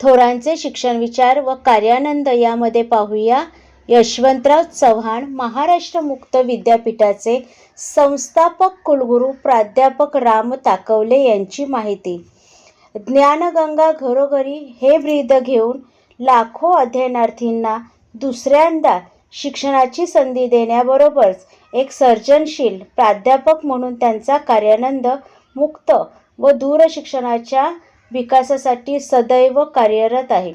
थोरांचे शिक्षण विचार व कार्यानंद यामध्ये पाहूया. यशवंतराव चव्हाण महाराष्ट्र मुक्त विद्यापीठाचे संस्थापक कुलगुरू प्राध्यापक राम ताकवले यांची माहिती. ज्ञानगंगा घरोघरी हे ब्रीद घेऊन लाखो अध्ययनार्थींना दुसऱ्यांदा शिक्षणाची संधी देण्याबरोबरच एक सर्जनशील प्राध्यापक म्हणून त्यांचा कार्यानंद मुक्त व दूरशिक्षणाच्या विकासासाठी सदैव कार्यरत आहे.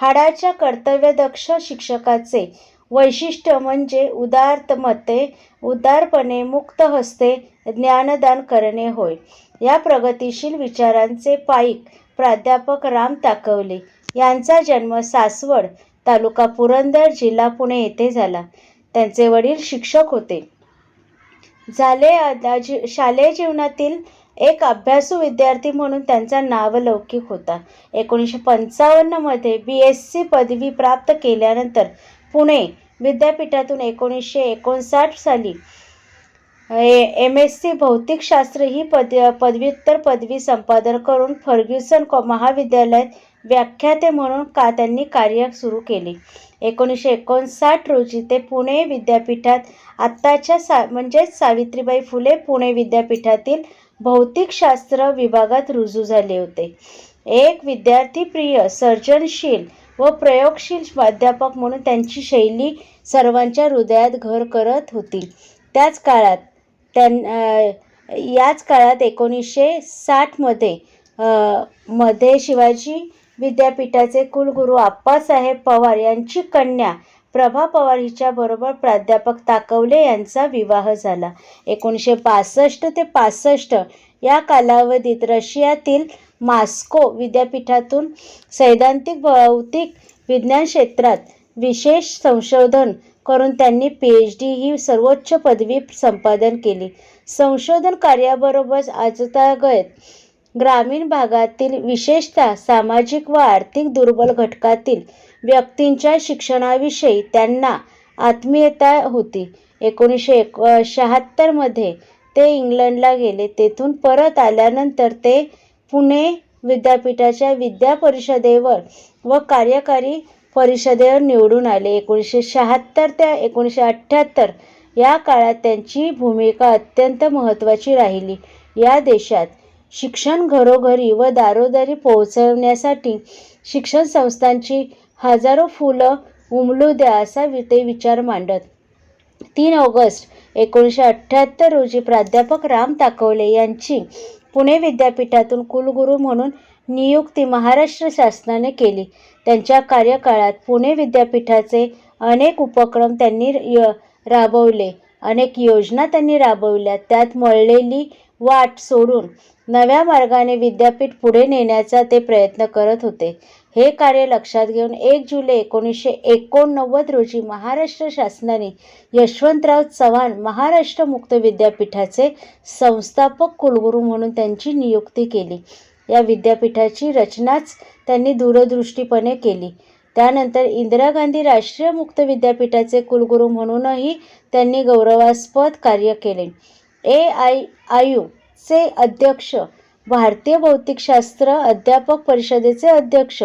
हाडाच्या कर्तव्यदक्ष शिक्षकाचे वैशिष्ट्य म्हणजे उदारतमते मते उदारपणे मुक्त हस्ते ज्ञानदान करणे होय. या प्रगतिशील विचारांचे पाईक प्राध्यापक राम ताकवले यांचा जन्म सासवड तालुका पुरंदर जिल्हा पुणे येथे झाला. त्यांचे वडील शिक्षक होते. झाले जी- शालेय जीवनातील एक अभ्यासू विद्यार्थी म्हणून त्यांचा नावलौकिक होता. एकोणीसशे पंचावन्नमध्ये बी एस सी पदवी प्राप्त केल्यानंतर पुणे विद्यापीठातून एकोणीसशे एकोणसाठ साली एम एस सी भौतिकशास्त्र ही पद पदव्युत्तर पदवी संपादन करून फर्ग्युसन कॉ महाविद्यालयात व्याख्याते म्हणून का त्यांनी कार्य सुरू केले. एकोणीसशे एकोणसाठ रोजी ते पुणे विद्यापीठात आत्ताच्या सा म्हणजेच सावित्रीबाई फुले पुणे विद्यापीठातील भौतिकशास्त्र विभागात रुजू झाले होते. एक विद्यार्थीप्रिय सर्जनशील व प्रयोगशील प्राध्यापक म्हणून त्यांची शैली सर्वांच्या हृदयात घर करत होती. त्याच काळात त्यां याच काळात एकोणीसशे साठमध्ये मध्ये शिवाजी विद्यापीठाचे कुलगुरू आप्पासाहेब पवार यांची कन्या प्रभा पवार हिच्याबरोबर प्राध्यापक ताकवले यांचा विवाह झाला. एकोणीसशे पासष्ट ते पासष्ट या कालावधीत रशियातील मास्को विद्यापीठातून सैद्धांतिक भौतिक विज्ञान क्षेत्रात विशेष संशोधन करून त्यांनी पी एच डी ही सर्वोच्च पदवी संपादन केली. संशोधन कार्याबरोबरच आजतागत ग्रामीण भागातील विशेषतः सामाजिक व आर्थिक दुर्बल घटकातील व्यक्तींच्या शिक्षणाविषयी त्यांना आत्मीयता होती. एकोणीसशे एक शहात्तरमध्ये ते इंग्लंडला गेले. तेथून परत आल्यानंतर ते पुणे विद्यापीठाच्या विद्या परिषदेवर व कार्यकारी परिषदेवर निवडून आले. एकोणीसशे शहात्तर ते एकोणीसशे अठ्ठ्याहत्तर या काळात त्यांची भूमिका अत्यंत महत्त्वाची राहिली. या देशात शिक्षण घरोघरी व दारोदारी पोहोचवण्यासाठी शिक्षण संस्थांची हजारो फुलं उमलू द्या असा ते विचार मांडत. तीन ऑगस्ट एकोणीसशे अठ्ठ्याहत्तर रोजी प्राध्यापक राम ताकवले यांची पुणे विद्यापीठातून कुलगुरू म्हणून नियुक्ती महाराष्ट्र शासनाने केली. त्यांच्या कार्यकाळात पुणे विद्यापीठाचे अनेक उपक्रम त्यांनी राबवले. अनेक योजना त्यांनी राबवल्या. त्यात मळलेली वाट सोडून नव्या मार्गाने विद्यापीठ पुढे नेण्याचा ते प्रयत्न करत होते. हे कार्य लक्षात घेऊन एक जुलै एकोणीसशे एकोणनव्वद रोजी महाराष्ट्र शासनाने यशवंतराव चव्हाण महाराष्ट्र मुक्त विद्यापीठाचे संस्थापक कुलगुरू म्हणून त्यांची नियुक्ती केली. या विद्यापीठाची रचनाच त्यांनी दूरदृष्टीपणे केली. त्यानंतर इंदिरा गांधी राष्ट्रीय मुक्त विद्यापीठाचे कुलगुरू म्हणूनही त्यांनी गौरवास्पद कार्य केले. ए आय आयू चे अध्यक्ष भारतीय भौतिकशास्त्र अध्यापक परिषदेचे अध्यक्ष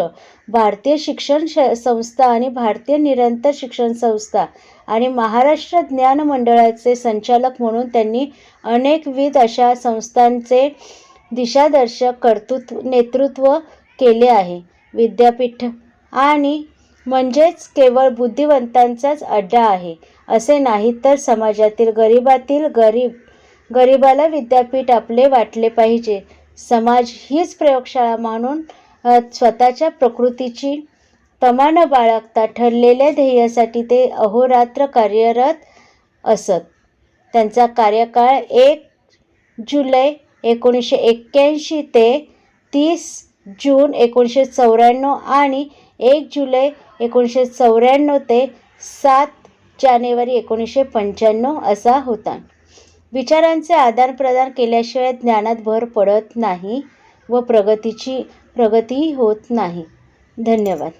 भारतीय शिक्षण श संस्था आणि भारतीय निरंतर शिक्षण संस्था आणि महाराष्ट्र ज्ञान मंडळाचे संचालक म्हणून त्यांनी अनेकविध अशा संस्थांचे दिशादर्शक कर्तृत्व नेतृत्व केले आहे. विद्यापीठ आणि म्हणजेच केवळ बुद्धिवंतांचाच अड्डा आहे असे नाही तर समाजातील गरिबातील गरीब गरिबाला विद्यापीठ आपले वाटले पाहिजे. समाज हीच प्रयोगशाळा मानून स्वतःच्या प्रकृतीची तमा न बाळगता ठरलेल्या ध्येयासाठी ते अहोरात्र कार्यरत असत. त्यांचा कार्यकाळ एक जुलै एकोणीसशे एक्क्याऐंशी ते तीस जून एकोणीसशे चौऱ्याण्णव आणि एक जुलै एकोणीसशे चौऱ्याण्णव ते सात जानेवारी एकोणीसशे पंच्याण्णव असा होता. विचारांचे आदानप्रदान केल्याशिवाय ज्ञानात भर पडत नाही व प्रगतीची प्रगतीही होत नाही. धन्यवाद.